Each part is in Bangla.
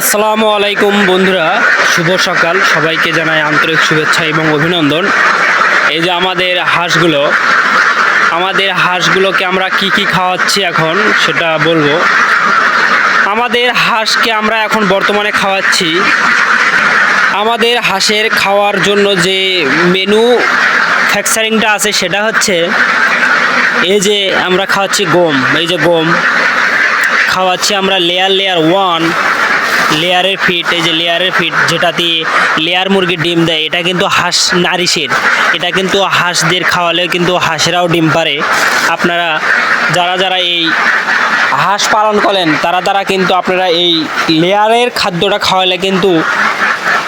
আসসালামু আলাইকুম বন্ধুরা, শুভ সকাল। সবাইকে জানাই আন্তরিক শুভেচ্ছা এবং অভিনন্দন। এই যে আমাদের হাঁসগুলো, আমাদের হাঁসগুলোকে আমরা কি কি খাওয়াচ্ছি এখন সেটা বলব। আমাদের হাঁসকে আমরা এখন বর্তমানে খাওয়াচ্ছি আমাদের হাঁসের খাওয়ার জন্য যে মেনু ফ্যাকচারিংটা আছে সেটা হচ্ছে এই যে আমরা খাওয়াচ্ছি গম। এই যে গম, খাওয়াচ্ছি আমরা লেয়ার লেয়ার ওয়ান লেয়ারের ফিট, এই যে লেয়ারের ফিট যেটা দিয়ে লেয়ার মুরগির ডিম দেয়, এটা কিন্তু হাঁস নারিশের এটা কিন্তু হাঁসদের খাওয়ালে কিন্তু হাঁসেরাও ডিম পারে। আপনারা যারা যারা এই হাঁস পালন করেন, তারা তারা কিন্তু আপনারা এই লেয়ারের খাদ্যটা খাওয়ালে কিন্তু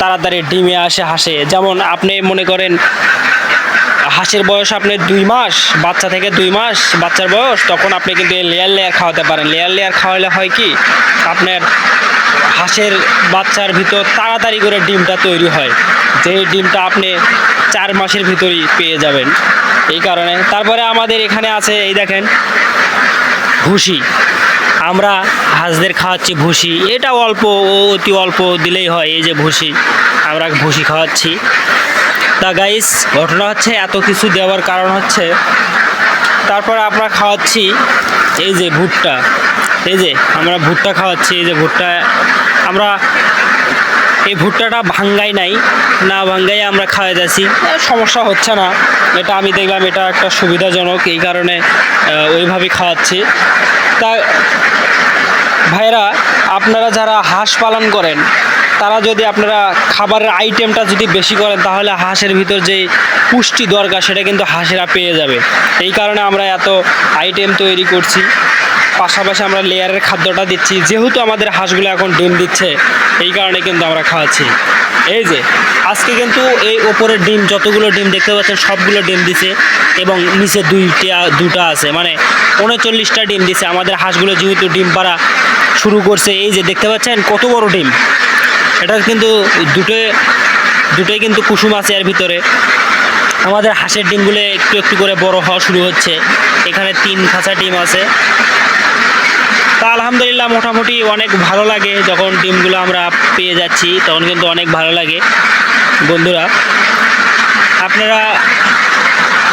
তাড়াতাড়ি ডিমে আসে হাসে। যেমন আপনি মনে করেন, হাঁসের বয়স আপনার দুই মাস, বাচ্চা থেকে দুই মাস, বাচ্চার বয়স, তখন আপনি কিন্তু লেয়ার লেয়ার খাওয়াতে পারেন। লেয়ার লেয়ার খাওয়ালে হয় কি? আপনার হাঁসের বাচ্চার ভিতর তাড়াতাড়ি করে ডিমটা তৈরি হয়। যে ডিমটা আপনি চার মাসের ভিতরেই পেয়ে যাবেন। এই কারণে তারপরে আমাদের এখানে আছে, এই দেখেন, ভুসি। আমরা হাঁসদের খাওয়াচ্ছি ভুসি। এটা অল্প অতি অল্প দিলেই হয়, এই যে ভুসি। আমরা ভুসি খাওয়াচ্ছি। তা গাইস ঘটনা হচ্ছে এত কিছু দেওয়ার কারণ হচ্ছে, তারপর আমরা খাওয়াচ্ছি এই যে ভুট্টা। এই যে আমরা ভুট্টা খাওয়াচ্ছি, এই যে ভুট্টা, আমরা এই ভুট্টাটা ভাঙ্গাই নাই, না ভাঙ্গাই আমরা খাওয়া যাচ্ছি। সমস্যা হচ্ছে না, এটা আমি দেখলাম, এটা একটা সুবিধাজনক, এই কারণে ওইভাবে খাওয়াচ্ছি। তা ভাইরা আপনারা যারা হাঁস পালন করেন, তারা যদি আপনারা খাবারের আইটেমটা যদি বেশি করেন, তাহলে হাঁসের ভিতর যে পুষ্টি দরকার, সেটা কিন্তু হাঁসেরা পেয়ে যাবে। এই কারণে আমরা এত আইটেম তৈরি করছি। পাশাপাশি আমরা লেয়ারের খাদ্যটা দিচ্ছি। যেহেতু আমাদের হাঁসগুলো এখন ডিম দিচ্ছে, এই কারণে কিন্তু আমরা খাওয়াচ্ছি। এই যে, আজকে কিন্তু এই ওপরের ডিম, যতগুলো ডিম দেখতে পাচ্ছেন, সবগুলো ডিম দিছে এবং নিচে দুইটা, দুটা আছে। মানে উনচল্লিশটা ডিম দিছে। আমাদের হাঁসগুলো যেহেতু ডিম পাড়া শুরু করছে, এই যে দেখতে পাচ্ছেন কত বড় ডিম। এটা কিন্তু দুটো দুটোই কিন্তু কুসুম আছে এর ভিতরে। আমাদের হাঁসের ডিমগুলো একটু একটু করে বড় হওয়া শুরু হচ্ছে। এখানে তিন খাঁচা ডিম আছে। তা আলহামদুলিল্লাহ মোটামুটি অনেক ভালো লাগে যখন ডিমগুলো আমরা পেয়ে যাচ্ছি, তখন কিন্তু অনেক ভালো লাগে বন্ধুরা। আপনারা,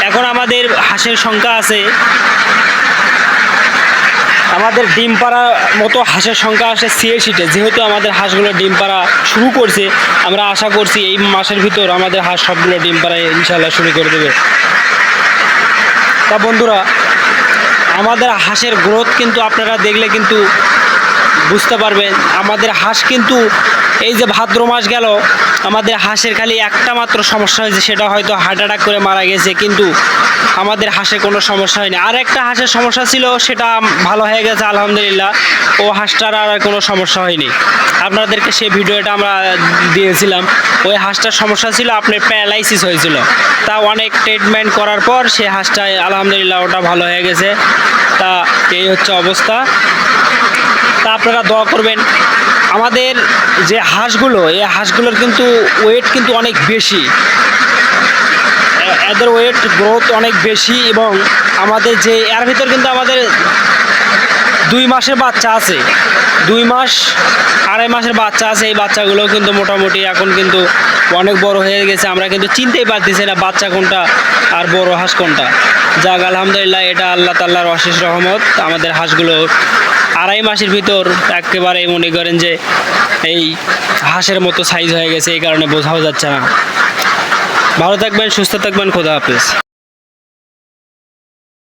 এখন আমাদের হাঁসের সংখ্যা আছে। আমাদের ডিম পাড়ার মতো হাঁসের সংখ্যা আসে সিএসিতে যেহেতু আমাদের হাঁসগুলো ডিম পাড়া শুরু করছে, আমরা আশা করছি এই মাসের ভিতর আমাদের হাঁস সবগুলো ডিম পাড়ায় ইনশাল্লাহ শুরু করে দেবে। তা বন্ধুরা আমাদের হাঁসের গ্রোথ কিন্তু আপনারা দেখলে কিন্তু বুঝতে পারবেন। আমাদের হাঁস কিন্তু এই যে ভাদ্র মাস গেল আমাদের হাঁসের খালি একটা মাত্র সমস্যা হয়েছে, সেটা হয়তো হার্ট অ্যাটাক করে মারা গেছে, কিন্তু আমাদের হাঁসে কোনো সমস্যা হয়নি। আর একটা হাঁসের সমস্যা ছিল, সেটা ভালো হয়ে গেছে, আলহামদুলিল্লাহ। ও হাঁসটার আর কোনো সমস্যা হয়নি। আপনাদেরকে সেই ভিডিওটা আমরা দিয়েছিলাম। ওই হাঁসটার সমস্যা ছিল, আপনার প্যারালাইসিস হয়েছিল। তা অনেক ট্রিটমেন্ট করার পর সে হাঁসটা আলহামদুলিল্লাহ ওটা ভালো হয়ে গেছে। তা এই হচ্ছে অবস্থা। তা আপনারা দোয়া করবেন। আমাদের যে হাঁসগুলো, এই হাঁসগুলোর কিন্তু ওয়েট কিন্তু অনেক বেশি। এদের ওয়েট গ্রোথ অনেক বেশি এবং আমাদের যে, এর ভিতর কিন্তু আমাদের দুই মাসের বাচ্চা আছে। দুই মাস, আড়াই মাসের বাচ্চা আছে, এই বাচ্চাগুলো কিন্তু মোটামুটি এখন কিন্তু অনেক বড় হয়ে গেছে। আমরা কিন্তু চিনতেই পারতেছি না বাচ্চা কোনটা আর বড় হাঁস কোনটা। যাক, আলহামদুলিল্লাহ, এটা আল্লাহ তাল্লাহর অশেষ রহমত। আমাদের হাঁসগুলো আড়াই মাসের ভিতর একেবারে মনে করেন যে এই হাঁসের মতো সাইজ হয়ে গেছে, এই কারণে বোঝাও যাচ্ছে না। ভালো থাকবেন, সুস্থ থাকবেন, খোদা হাফেজ।